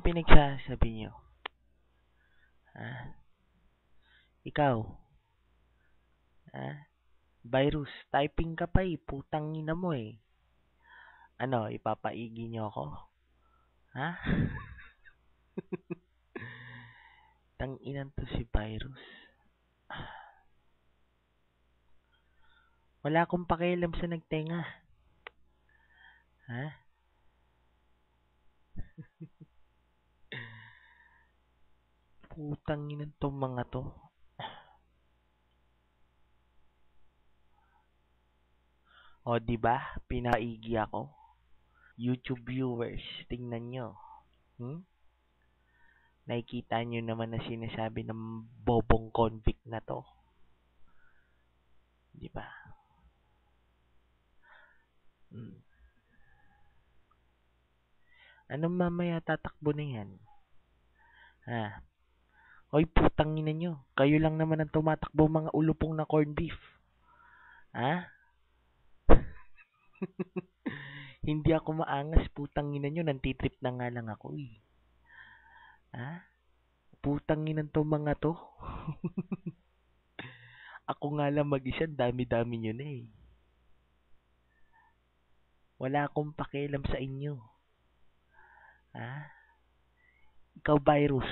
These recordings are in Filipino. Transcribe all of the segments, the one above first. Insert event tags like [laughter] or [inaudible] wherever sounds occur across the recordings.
pinagsasabi nyo? Ha? Ikaw? Ha? Virus, typing ka pa eh. Putang ina mo eh. Ano, ipapaigi nyo ako? Ha? [laughs] Tang inan to si Virus. Wala akong pakialam sa nagtenga. Ha? Putang ina tong mga to. O, di ba? Pinaigi ako. YouTube viewers, tingnan nyo. Hmm? Nakikita nyo naman na sinasabi ng bobong convict na to. Di ba? Hmm. Anong mamaya tatakbo na yan? Ha? Hoy, putang ina nyo. Kayo lang naman ang tumatakbo mga ulupong na corn beef. Ha? [laughs] Hindi ako maangas, putang ina nyo. Nantitrip na nga lang ako eh. Ha? Putang ina to mga to. [laughs] ako nga lang mag-isa, dami-dami nyo na eh. Wala akong pakialam sa inyo. Ha? Ikaw, virus.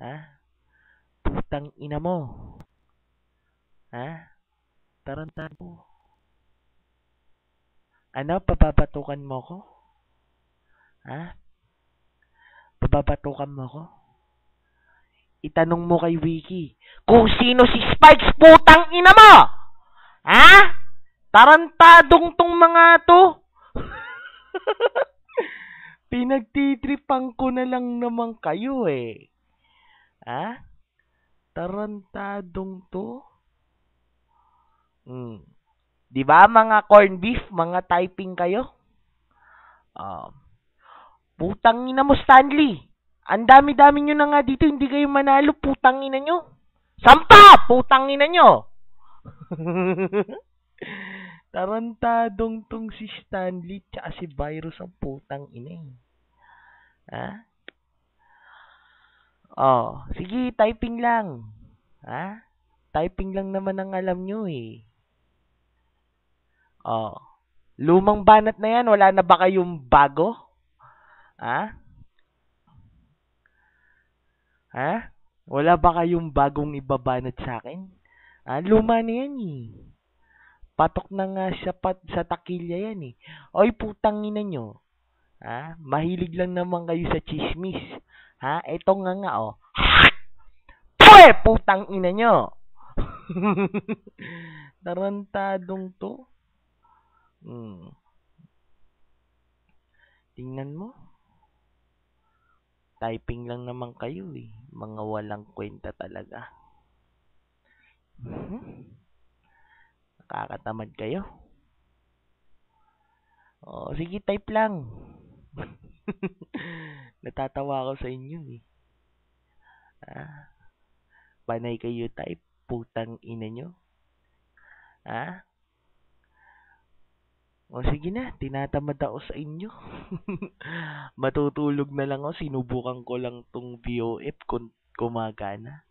Ha? Putang ina mo. Ha? Tarantado. Ano, papapatukan mo ko? Ha? Papapatukan mo ko? Itanong mo kay Wiki kung sino si Spikes putang ina mo! Ha? Tarantadong tong mga to. [laughs] Pinagtitripan ko na lang naman kayo eh. Ha? Tarantadong to? Hmm. 'Di ba mga corn beef, mga typing kayo? Um, putang ina mo Stanley. Ang dami-dami nyo na nga dito, hindi kayo manalo, putang ina nyo. Sampa! Putang ina nyo! [laughs] Tarantadong tong si Stanley tsaka si Virus ang putang ina eh. Ha? Oh, sige, typing lang. Ha? Typing lang naman ang alam nyo eh. Oh. Lumang banat na yan, wala na ba kayong bago? Ha? Ha? Wala ba kayong bagong ibabanat sa akin? Ah, luma na yan eh. Patok na nga siya pat sa takilya yan eh. Oy, putang ina nyo. Ha? Mahilig lang naman kayo sa chismis. Ha? Ito nga nga oh. Pwe! Putang ina nyo. [laughs] Tarantadong to. Hmm. Tingnan mo. Typing lang naman kayo eh. Mga walang kwenta talaga. Hmm? Nakakatamad kayo. Oh, sige, type lang. [laughs] [laughs] Natatawa ako sa inyo eh. Ah, panay kayo type, putang ina nyo. Ah? O sige na, tinatamad ako sa inyo. [laughs] Matutulog na lang ako, sinubukan ko lang tong VOF kung kumagana.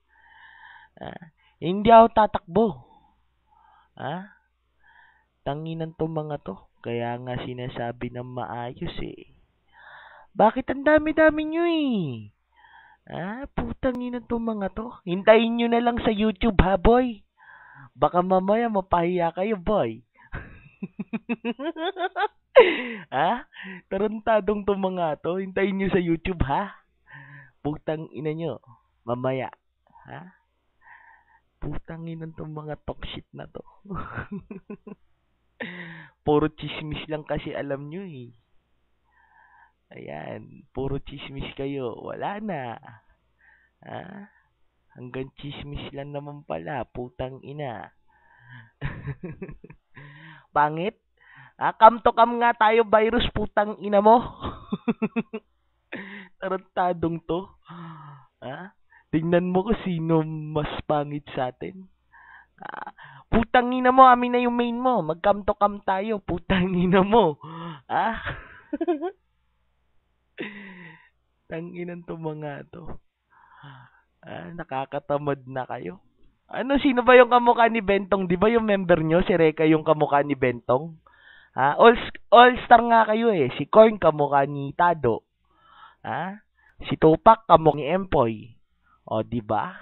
Ah, hindi ako tatakbo. Ah? Tanginan to mga to. Kaya nga sinasabi ng maayos eh. Bakit ang dami-dami nyo eh? Ah, putang ina to mga to. Hintayin nyo na lang sa YouTube ha, boy. Baka mamaya mapahiya kayo, boy. [laughs] ha? Tarantadong to mga to. Hintayin nyo sa YouTube, ha? Putang ina nyo. Mamaya. Ha? Putang ina to mga talk shit na to. [laughs] Puro chismis lang kasi alam nyo eh. Ayan. Puro chismis kayo. Wala na. Ha? Hanggang chismis lang naman pala. Putang ina. [laughs] Pangit? Ah, come to come nga tayo, virus, putang ina mo. [laughs] Tarantadong to. Ah, tingnan mo ko sino mas pangit sa atin. Ah, putang ina mo, amin na yung main mo. Mag-come to come tayo, putang ina mo. Ah? [laughs] Tanginan to mga to. Ah, nakakatamad na kayo. Ano, sino ba yung kamukha ni Bentong? Di ba yung member nyo, si Reka yung kamukha ni Bentong? Ha? All, all star nga kayo eh. Si Korn kamukha ni Tado. Ha? Si Tupac kamukha ni Empoy. O, di ba?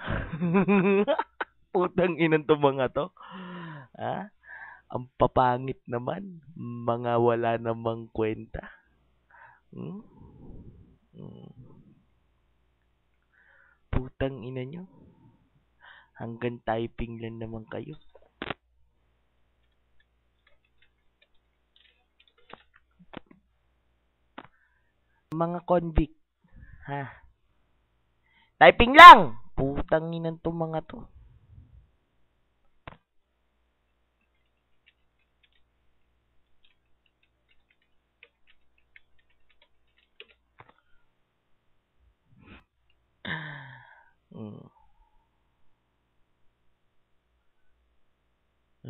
[laughs] Putang inan to mga to. Ha? Ang papangit naman. Mga wala namang kwenta. Hmm? Hmm. Putang ina nyo. Hanggang typing lang naman kayo. Mga convict. Ha? Typing lang! Putang inan to mga to.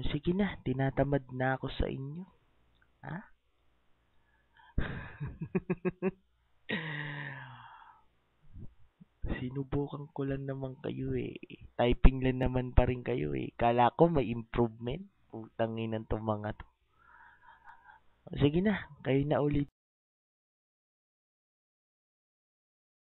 Sige na, tinatamad na ako sa inyo. Ha? [laughs] Sinubukan ko lang naman kayo eh. Typing lang naman pa rin kayo eh. Kala ko may improvement. Putang inan to mga to. Sige na, kayo na ulit.